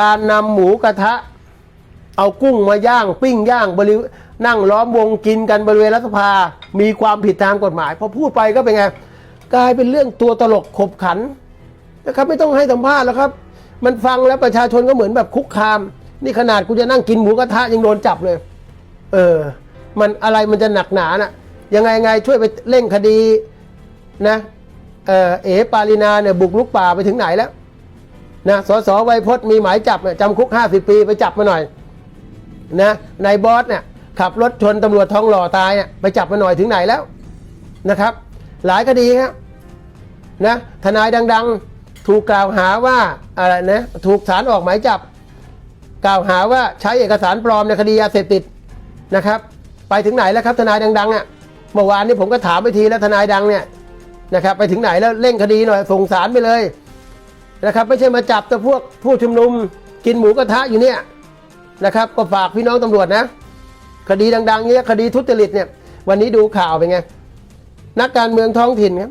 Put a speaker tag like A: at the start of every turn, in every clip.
A: การนำหมูกระทะ เอากุ้งมาย่างปิ้งย่างบรินั่งล้อมวงกินกันบริเวณรัฐสภา มีความผิดทางกฎหมายพอพูดไปก็เป็นไงกลายเป็นเรื่องตัวตลกขบขันนะครับไม่ต้องให้สัมภาษณ์แล้วครับ มันฟังแล้วประชาชนก็เหมือนแบบคุกคาม นี่ขนาดกูจะนั่งกินหมูกระทะยังโดนจับเลย เออ มันอะไรมันจะหนักหนาน่ะยังไงไงช่วยไปเร่งคดีนะเออเอปารินาเนี่ยบุกลุกป่าไปถึงไหนแล้ว นะสสไวยพจน์มีหมายจับเนี่ยจำคุก 50 ปีไปจับมาหน่อยนะนายบอสเนี่ยขับรถชนตำรวจท้องหล่อตายเนี่ยไปจับมาหน่อยถึงไหนแล้วนะครับ หลายคดีครับนะทนายดัง ๆ ถูกกล่าวหาว่าอะไรนะถูกศาลออกหมายจับ กล่าวหาว่าใช้เอกสารปลอมในคดียาเสพติดนะครับ ไปถึงไหนแล้วครับทนายดังๆอะเมื่อวานนี้ผมก็ถามไปทีแล้วทนายดังเนี่ยนะครับไปถึงไหนแล้วเร่งคดีหน่อยส่งสารไปเลย นะครับ ไม่ใช่มาจับแต่พวกผู้ชุมนุมกินหมูกระทะอยู่เนี่ยนะครับ ก็ฝากพี่น้องตำรวจนะ คดีดัง ๆ เนี้ยคดีทุจริตเนี่ย วันนี้ดูข่าวเป็นไงนักการเมืองท้องถิ่นครับ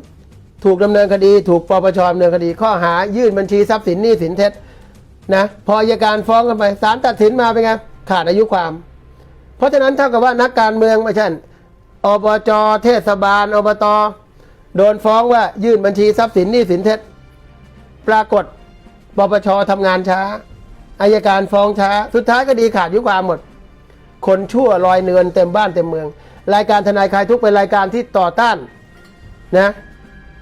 A: ถูกดำเนินคดี ถูกปปชดำเนินคดี ข้อหายื่นบัญชีทรัพย์สินหนี้สินเท็จนะพออัยการฟ้องกันไปศาลตัดสินมาเป็นไงขาดอายุความ เพราะฉะนั้นเท่ากับว่านักการเมืองไม่ใช่อบจเทศบาลอบตโดนฟ้องว่ายื่นบัญชีทรัพย์สินหนี้สินเท็จ ปรากฏปปชทำงานช้าอายการฟ้องช้า สุดท้ายก็ดีขาดยุความหมด คนชั่วลอยเนือนเต็มบ้านเต็มเมือง รายการทนายคลายทุกเป็นรายการที่ต่อต้านนะ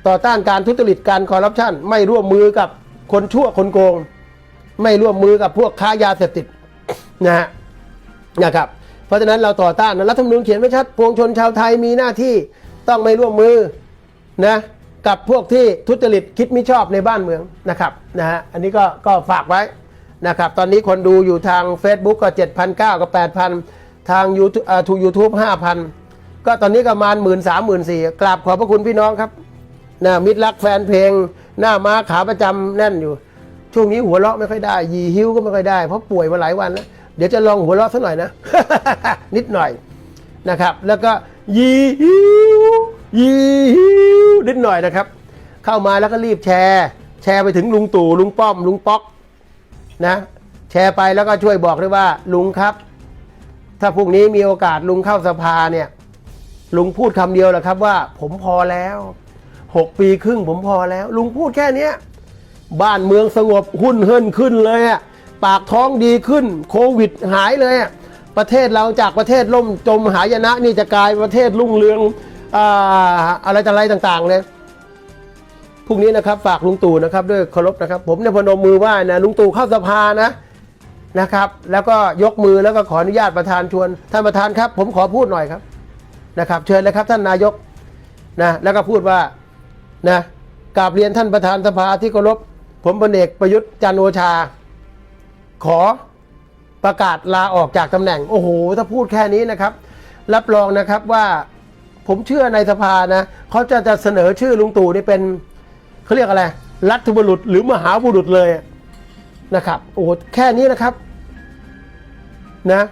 A: ต่อต้านการทุจริตการคอร์รัปชันไม่ร่วมมือกับคนชั่วคนโกง ไม่ร่วมมือกับพวกค้ายาเสพติดนะฮะนะครับเพราะฉะนั้นเราต่อต้านนะรัฐธรรมนูญเขียนไว้ชัด ปวงชนชาวไทยมีหน้าที่ต้องไม่ร่วมมือนะ กับพวกที่ทุจริตคิดไม่ชอบในบ้านเมืองนะครับนะฮะอันนี้ก็ก็ฝากไว้นะครับตอนนี้คนดูอยู่ทาง Facebook ก็7,900กับ 8,000 ทางยูทูบถูยูทูบ5,000ก็ตอนนี้ก็ประมาณหมื่นสามหมื่นสี่กราบขอบพระคุณพี่น้องครับนะมิตรรักแฟนเพลง หน้าม้าขาประจำแน่นอยู่ ช่วงนี้หัวเราะไม่ค่อยได้ ยีหิ้วก็ไม่ค่อยได้ เพราะป่วยมาหลายวันแล้วเดี๋ยวจะลองหัวเราะสักหน่อยนะ นิดหน่อยนะครับ แล้วก็ยีหิ้ว ยีหิวนิดหน่อยนะครับ เข้ามาแล้วก็รีบแชร์ แชร์ไปถึงลุงตู่ลุงป้อมลุงป๊อกนะ แชร์ไปแล้วก็ช่วยบอกด้วยว่าลุงครับ ถ้าพรุ่งนี้มีโอกาสลุงเข้าสภาเนี่ย ลุงพูดคำเดียวแหละครับว่า ผมพอแล้วหกปีครึ่งผมพอแล้ว ลุงพูดแค่เนี้บ้านเมืองสงบหุ้นเฮิรนขึ้นเลยอะปากท้องดีขึ้น โควิดหายเลยอะประเทศเราจากประเทศล่มจมหายนะนี่จะกลายประเทศรุ่งเรือง อะไรต่อะไรต่างๆเลยพรุ่งนี้นะครับฝากลุงตู่นะครับด้วยเคารพนะครับ ผมเนี่ยพนมมือไหว้นะลุงตู่เข้าสภานะนะครับ แล้วก็ยกมือแล้วก็ขออนุญาตประธานชวน ท่านประธานครับ ผมขอพูดหน่อยครับนะครับ เชิญเลยครับท่านนายกนะแล้วก็พูดว่านะกราบเรียนท่านประธานสภาที่เคารพผมพลเอกประยุทธ์จันโอชา ขอประกาศลาออกจากตำแหน่ง โอ้โห ถ้าพูดแค่นี้นะครับ รับรองนะครับว่า ผมเชื่อในสภานะเขาจะจะเสนอชื่อลุงตู่นี่เป็นเขาเรียกอะไร รัฐบุรุษหรือมหาบุรุษเลยนะครับโอ้โหแค่นี้นะครับนะ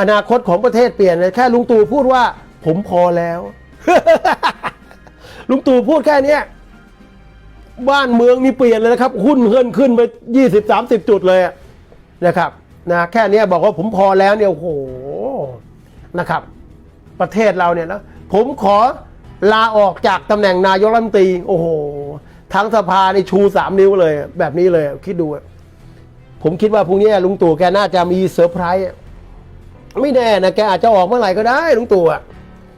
A: อนาคตของประเทศเปลี่ยนเลยแค่ลุงตู่พูดว่า ผมพอแล้ว ลุงตู่พูดแค่นี้บ้านเมืองนี่เปลี่ยนเลยนะครับ หุ้นเฮิรนขึ้นไปยี่สิบสามสิบจุดเลยนะครับนะแค่นี้บอกว่าผมพอแล้วเนี่ยโอ้โหนะครับ ประเทศเราเนี่ยนะผมขอลาออกจากตำแหน่งนายกรัฐมนตรีโอ้โห ทั้งสภาในชูสามนิ้วเลย แบบนี้เลยคิดดู ผมคิดว่าพรุ่งนี้ลุงตู่แกน่าจะมีเซอร์ไพรส์ไม่แน่นะแกอาจจะออกเมื่อไหร่ก็ได้ลุงตู่อะ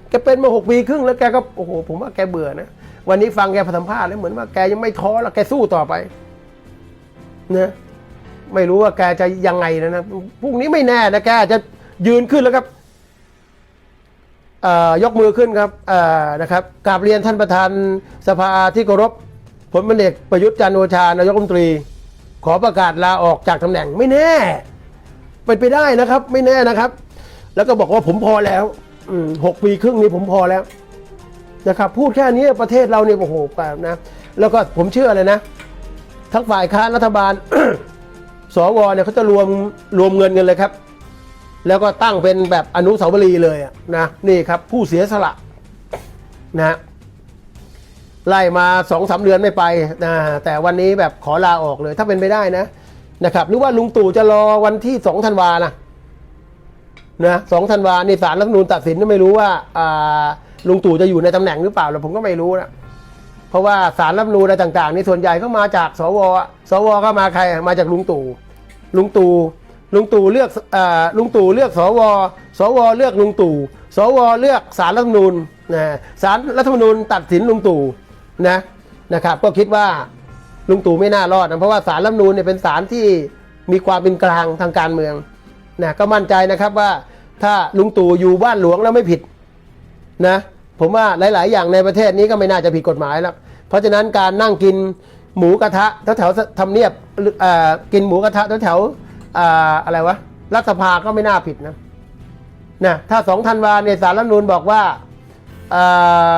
A: แกเป็นมาหกปีครึ่งแล้วแกก็โอ้โห ผมว่าแกเบื่อนะวันนี้ฟังแกสัมภาษณ์แล้วเหมือนว่าแกยังไม่ท้อแล้วแกสู้ต่อไปนะไม่รู้ว่าแกจะยังไงนะนะพรุ่งนี้ไม่แน่นะแกจะยืนขึ้นแล้วครับ ยกมือขึ้นครับนะครับกราบเรียนท่านประธานสภาที่เคารพผลเป็นเอกประยุทธ์จันโอชานายกรัฐมนตรี ขอประกาศลาออกจากตำแหน่งไม่แน่เป็นไปได้นะครับ ไม่แน่นะครับ แล้วก็บอกว่าผมพอแล้วหกปีครึ่งนี้ผมพอแล้วนะครับ พูดแค่นี้ประเทศเราเนี่ยโอ้โหแบบนะ แล้วก็ผมเชื่อเลยนะ ทั้งฝ่ายค้านรัฐบาลสวเนี่ยเขาจะรวมรวมเงินกันเลยครับ แล้วก็ตั้งเป็นแบบอนุสาวรีย์เลยนะนี่ครับผู้เสียสละนะไล่มาสองสาเดือนไม่ไปนะแต่วันนี้แบบขอลาออกเลย ถ้าเป็นไปได้นะนะครับ หรือว่าลุงตู่จะรอวันที่สองธันวานะนะสองธันวาในศาลรัฐธรรมนูญตัดสินไม่รู้ว่าอ่าลุงตู่จะอยู่ในตำแหน่งหรือเปล่าแล้วผมก็ไม่รู้นะเพราะว่าศาลรัฐธรรมนูญอะไรต่างๆนี่ส่วนใหญ่ก็มาจากสวอะสวก็มาใครมาจากลุงตู่ลุงตู่ ลุงตู่เลือกอ่าลุงตู่เลือกสวสวเลือกลุงตู่สวเลือกศาลรัฐธรรมนูญนะศาลรัฐธรรมนูญตัดสินลุงตู่นะนะครับ ก็คิดว่าลุงตู่ไม่น่ารอดนะเพราะว่าสารรัฐธรรมนูญเนี่ยเป็นสารที่มีความเป็นกลางทางการเมืองนะก็มั่นใจนะครับว่าถ้าลุงตู่อยู่บ้านหลวงแล้วไม่ผิดนะผมว่าหลาย ๆ อย่างในประเทศนี้ก็ไม่น่าจะผิดกฎหมายแล้วเพราะฉะนั้นการนั่งกินหมูกระทะแถวๆทำเนียบหรือเอ่อกินหมูกระทะแถวๆอ่า อะไรวะ รัฐสภาก็ไม่น่าผิดนะนะถ้าสองธันวาเนี่ยสารรัฐมนูญบอกว่าเอ่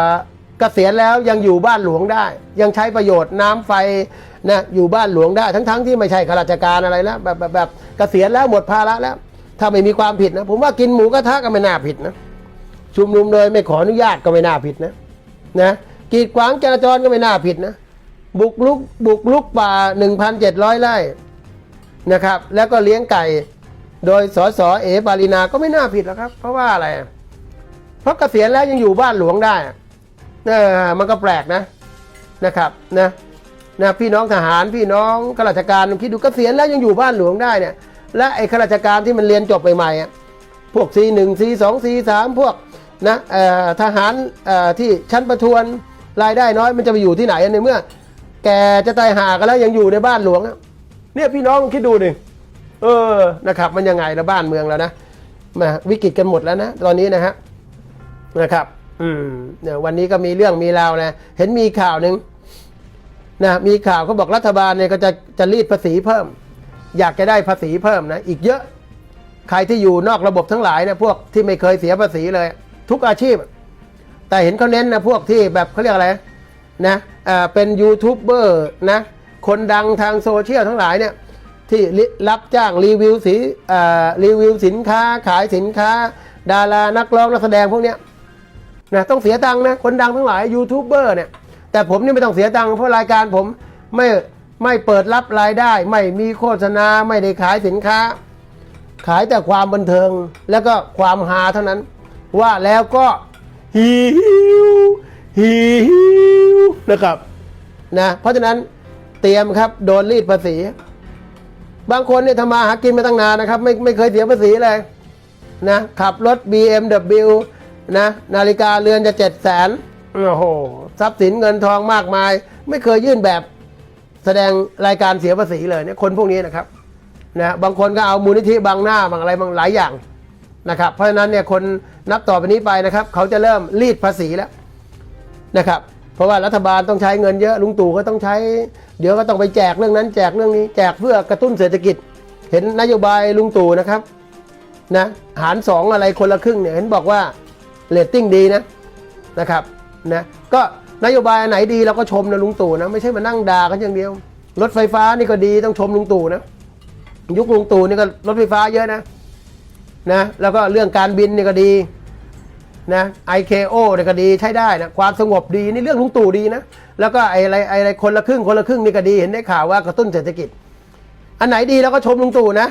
A: อเกษียณแล้วยังอยู่บ้านหลวงได้ ยังใช้ประโยชน์น้ำไฟนะอยู่บ้านหลวงได้ทั้งๆที่ไม่ใช่ข้าราชการอะไรแล้วแบบแบบแบบเกษียณแล้วหมดภาระแล้ว ถ้าไม่มีความผิดนะ ผมว่ากินหมูกระทะก็ไม่น่าผิดนะชุมนุมโดยไม่ขออนุญาตก็ไม่น่าผิดนะนะกีดขวางจราจรก็ไม่น่าผิดนะบุกลุกบุกลุกป่า 1,700ไร่ นะครับ แล้วก็เลี้ยงไก่ โดยสสเอปารินาก็ไม่น่าผิดหรอกครับ เพราะว่าอะไร เพราะเกษียณแล้วยังอยู่บ้านหลวงได้อะมันก็แปลกนะนะครับนะนะพี่น้องทหารพี่น้องข้าราชการคิดดูเกษียณแล้วยังอยู่บ้านหลวงได้เนี่ยและไอ้ข้าราชการที่มันเรียนจบใหม่ๆอะพวก C1 C2 C3 พวกนะทหารที่ชั้นประทวนรายได้น้อยมันจะไปอยู่ที่ไหนในเมื่อ แกจะตายหากันแล้วยังอยู่ในบ้านหลวงอะ เนี่ยพี่น้องคิดดูดิเออนะครับ มันยังไงและบ้านเมืองแล้วนะมาวิกฤตกันหมดแล้วนะตอนนี้นะฮะนะครับ อืมเนี่ยวันนี้ก็มีเรื่องมีราวนะเห็นมีข่าวหนึ่งนะมีข่าวเขาบอกรัฐบาลเนี่ยก็จะจะรีดภาษีเพิ่ม อยากจะได้ภาษีเพิ่มนะอีกเยอะ ใครที่อยู่นอกระบบทั้งหลายเนี่ยพวกที่ไม่เคยเสียภาษีเลย ทุกอาชีพ แต่เห็นเขาเน้นนะพวกที่แบบเขาเรียกอะไรนะอ่าเป็นยูทูบเบอร์นะ คนดังทางโซเชียลทั้งหลายเนี่ยที่รับจ้างรีวิวสีรีวิวสินค้าขายสินค้า ดารานักร้องนักแสดงพวกเนี้ยนะต้องเสียตังค์นะคนดังทั้งหลายยูทูบเบอร์เนี่ยแต่ผมนี่ไม่ต้องเสียตังค์เพราะรายการผมไม่ไม่เปิดรับรายได้ ไม่มีโฆษณาไม่ได้ขายสินค้า ขายแต่ความบันเทิงแล้วก็ความฮาเท่านั้น ว่าแล้วก็หิวหิวนะครับนะเพราะฉะนั้น เตรียมครับ โดนรีดภาษี บางคนเนี่ยทำมาหากินมาตั้งนานนะครับ ไม่ไม่เคยเสียภาษีเลยนะขับรถ BMW นะนาฬิกาเรือนจะเจ็ดแสนโอ้โหทรัพย์สินเงินทองมากมาย ไม่เคยยื่นแบบแสดงรายการเสียภาษีเลยเนี่ยคนพวกนี้นะครับนะบางคนก็เอามูลนิธิบางหน้าบางอะไรบางหลายอย่างนะครับ เพราะฉะนั้นเนี่ยคนนับต่อไปนี้ไปนะครับ เขาจะเริ่มรีดภาษีแล้วนะครับ เพราะว่ารัฐบาลต้องใช้เงินเยอะลุงตู่ก็ต้องใช้ เดี๋ยวก็ต้องไปแจกเรื่องนั้น แจกเรื่องนี้แจกเพื่อกระตุ้นเศรษฐกิจ เห็นนโยบายลุงตู่นะครับนะหารสองอะไรคนละครึ่งเนี่ยเห็นบอกว่าเรตติ้งดีนะนะครับนะก็นโยบายไหนดีเราก็ชมนะลุงตู่นะไม่ใช่มานั่งด่ากันอย่างเดียว รถไฟฟ้านี่ก็ดีต้องชมลุงตู่นะยุคลุงตู่นี่ก็รถไฟฟ้าเยอะนะนะแล้วก็เรื่องการบินนี่ก็ดี นะ IKO นี่ก็ดีใช้ได้นะความสงบดีนี่เรื่องลุงตู่ดีนะ แล้วก็ไอ้อะไรไอ้อะไรคนละครึ่งคนละครึ่งนี่ก็ดีเห็นได้ข่าวว่ากระตุ้นเศรษฐกิจ อันไหนดีเราก็ชมลุงตู่นะ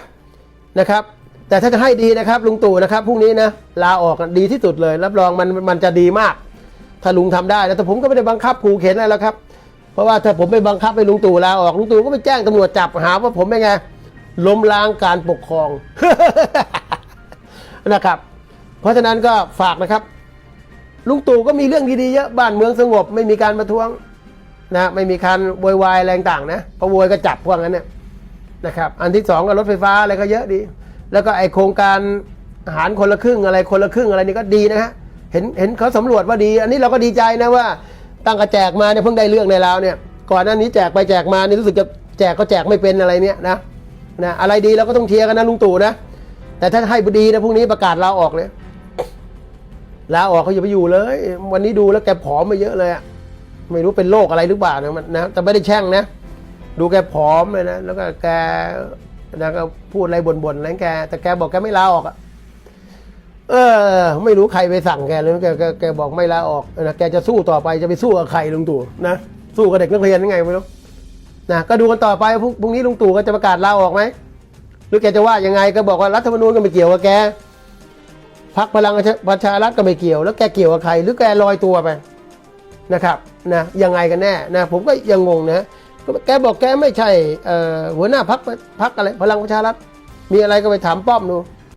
A: นะครับ แต่ถ้าจะให้ดีนะครับลุงตู่นะครับพรุ่งนี้นะลาออกดีที่สุดเลย รับรองมันมันจะดีมาก ถ้าลุงทำได้แต่ผมก็ไม่ได้บังคับขู่เข็นอะไรแล้วครับเพราะว่าถ้าผมไปบังคับให้ลุงตู่ลาออกลุงตู่ก็ไปแจ้งตำรวจจับหาว่าผมเป็นไงล้มล้างการปกครองนะครับ เพราะฉะนั้นก็ฝากนะครับ ลุงตู่ก็มีเรื่องดีๆเยอะบ้านเมืองสงบ ไม่มีการประท้วงนะไม่มีการโวยวายอะไรต่างนะพอโวยก็จับพวกนั้นเนี่ยนะครับอันที่สองก็รถไฟฟ้าอะไรก็เยอะดี แล้วก็ไอโครงการอาหารคนละครึ่งอะไรคนละครึ่งอะไรนี่ก็ดีนะฮะเห็นเห็นเขาสำรวจว่าดี อันนี้เราก็ดีใจนะว่าตั้งกระแจกมาเนี่ยเพิ่งได้เรื่องในลาวเนี่ย ก่อนหน้านี้แจกไปแจกมานี่รู้สึกจะแจกก็แจกไม่เป็นอะไรเนี่ยนะนะอะไรดีเราก็ต้องเชียร์กันนะลุงตู่นะแต่ถ้าให้ดีนะพรุ่งนี้ประกาศลาออกเลย ลาออกเขาอย่าไปอยู่เลย วันนี้ดูแล้วแกผอมมาเยอะเลยอะไม่รู้เป็นโรคอะไรหรือเปล่านะมันนะแต่ไม่ได้แช่งนะ ดูแกผอมเลยนะแล้วก็แกนะก็พูดอะไรบ่นๆอะไรแก แต่แกบอกแกไม่ลาออกอะเออ ไม่รู้ใครไปสั่งแกเลยแกแกแกบอกไม่ลาออกนะแกจะสู้ต่อไปจะไปสู้กับใครลุงตู่นะสู้กับเด็กนักเรียนยังไงไม่รู้นะก็ดูกันต่อไปพรุ่งพรุ่งนี้ลุงตู่ก็จะประกาศลาออกไหมหรือแกจะว่ายังไงก็บอกว่ารัฐธรรมนูญก็ไม่เกี่ยวกับแก พักพลังประชารัฐก็ไม่เกี่ยว แล้วแกเกี่ยวกับใคร หรือแกลอยตัวไปนะครับนะยังไงกันแน่นะผมก็ยังงงนะแกบอกแกไม่ใช่เอ่อหัวหน้าพักพักอะไรพลังประชารัฐมีอะไรก็ไปถามป้อมดู